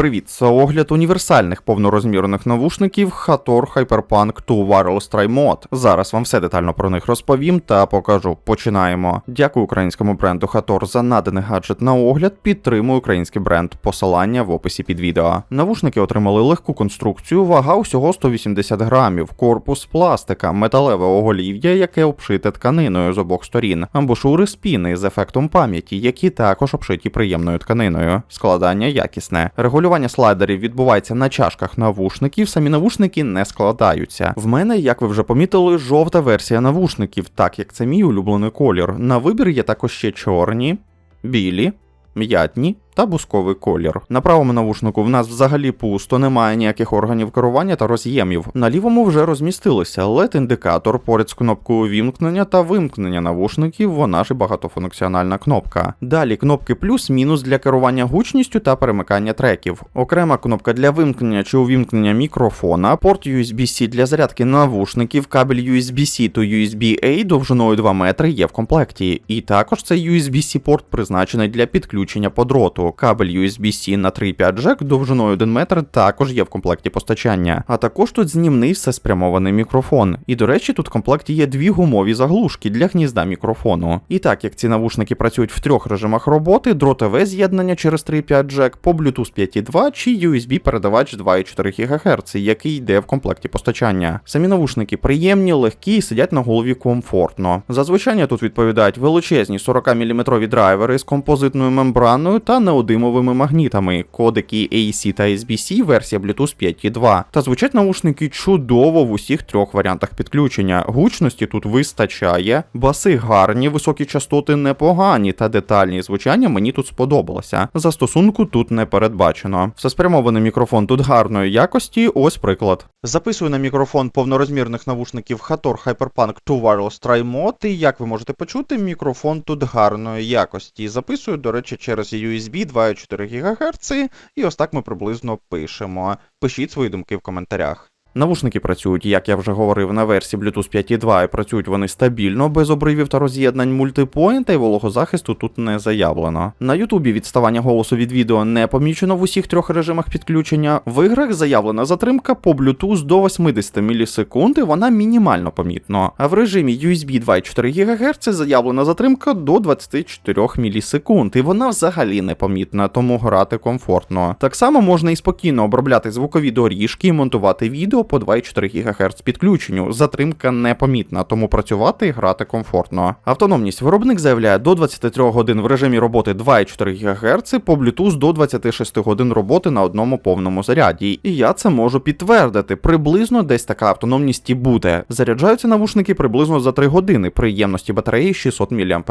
Привіт, це огляд універсальних повнорозмірних навушників Hator Hyperpunk 2 Wireless Try Mod. Зараз вам все детально про них розповім та покажу. Починаємо. Дякую українському бренду Hator за наданий гаджет на огляд. Підтримую український бренд. Посилання в описі під відео. Навушники отримали легку конструкцію, вага усього 180 грамів, корпус пластика, металеве оголів'я, яке обшите тканиною з обох сторін, амбушури спіни з ефектом пам'яті, які також обшиті приємною тканиною. Складання якісне. Регулювання слайдерів відбувається на чашках навушників, самі навушники не складаються. В мене, як ви вже помітили, жовта версія навушників, так як це мій улюблений колір. На вибір є також ще чорні, білі, м'ятні та бусковий колір. На правому навушнику в нас взагалі пусто, немає ніяких органів керування та роз'ємів. На лівому вже розмістилися led індикатор поряд з кнопкою вімкнення та вимкнення навушників, вона ж і багатофункціональна кнопка. Далі кнопки плюс-мінус для керування гучністю та перемикання треків. Окрема кнопка для вимкнення чи увімкнення мікрофона, порт USB-C для зарядки навушників, кабель USB-C to USB-A довжиною 2 метри є в комплекті. І також цей USB-C порт призначений для підключення по дроту. Кабель USB-C на 3,5 джек довжиною 1 метр також є в комплекті постачання. А також тут знімний всеспрямований мікрофон. І до речі, тут в комплекті є дві гумові заглушки для гнізда мікрофону. І так як ці навушники працюють в трьох режимах роботи: дротове з'єднання через 3,5 джек, по Bluetooth 5.2 чи USB передавач 2,4 ГГц, який йде в комплекті постачання. Самі навушники приємні, легкі і сидять на голові комфортно. За звучання тут відповідають величезні 40-мм драйвери з композитною мембраною та неодимовими магнітами, кодеки AC та SBC, версія Bluetooth 5.2. Та звучать наушники чудово в усіх трьох варіантах підключення. Гучності тут вистачає, баси гарні, високі частоти непогані, та детальні звучання мені тут сподобалося. Застосунку тут не передбачено. Всеспрямований мікрофон тут гарної якості, ось приклад. Записую на мікрофон повнорозмірних навушників Hator Hyperpunk 2 Wireless Try Mod, і як ви можете почути, мікрофон тут гарної якості. Записую, до речі, через USB 2,4 ГГц, і ось так ми приблизно пишемо. Пишіть свої думки в коментарях. Навушники працюють, як я вже говорив, на версії Bluetooth 5.2 і працюють вони стабільно, без обривів та роз'єднань мультипоінта і вологозахисту тут не заявлено. На Ютубі відставання голосу від відео не помічено в усіх трьох режимах підключення. В іграх заявлена затримка по Bluetooth до 80 мілісекунд, і вона мінімально помітно. А в режимі USB 2,4 ГГц заявлена затримка до 24 мілісекунд, і вона взагалі не помітна, тому грати комфортно. Так само можна і спокійно обробляти звукові доріжки і монтувати відео по 2,4 ГГц підключенню. Затримка непомітна, тому працювати і грати комфортно. Автономність виробник заявляє до 23 годин в режимі роботи 2,4 ГГц, по Bluetooth до 26 годин роботи на одному повному заряді. І я це можу підтвердити. Приблизно десь така автономність і буде. Заряджаються навушники приблизно за 3 години при ємності батареї 600 мАч.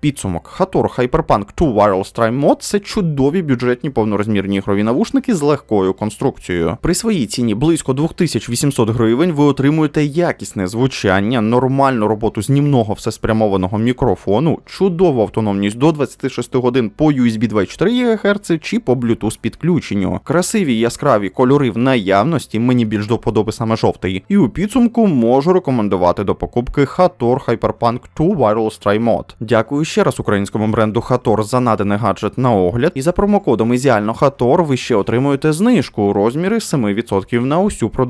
Підсумок Hator Hyperpunk 2 Wireless Try Mod – це чудові бюджетні повнорозмірні ігрові навушники з легкою конструкцією. При своїй ціні близько 2800 гривень ви отримуєте якісне звучання, нормальну роботу знімного всеспрямованого мікрофону, чудову автономність до 26 годин по USB 2,4 ГГц чи по Bluetooth підключенню, красиві яскраві кольори в наявності, мені більш до вподоби саме жовтий. І у підсумку можу рекомендувати до покупки Hator Hyperpunk 2 Wireless Try Mod. Дякую ще раз українському бренду Hator за наданий гаджет на огляд. І за промокодом Ізіально Hator ви ще отримуєте знижку у розмірі 7% на усю продукцію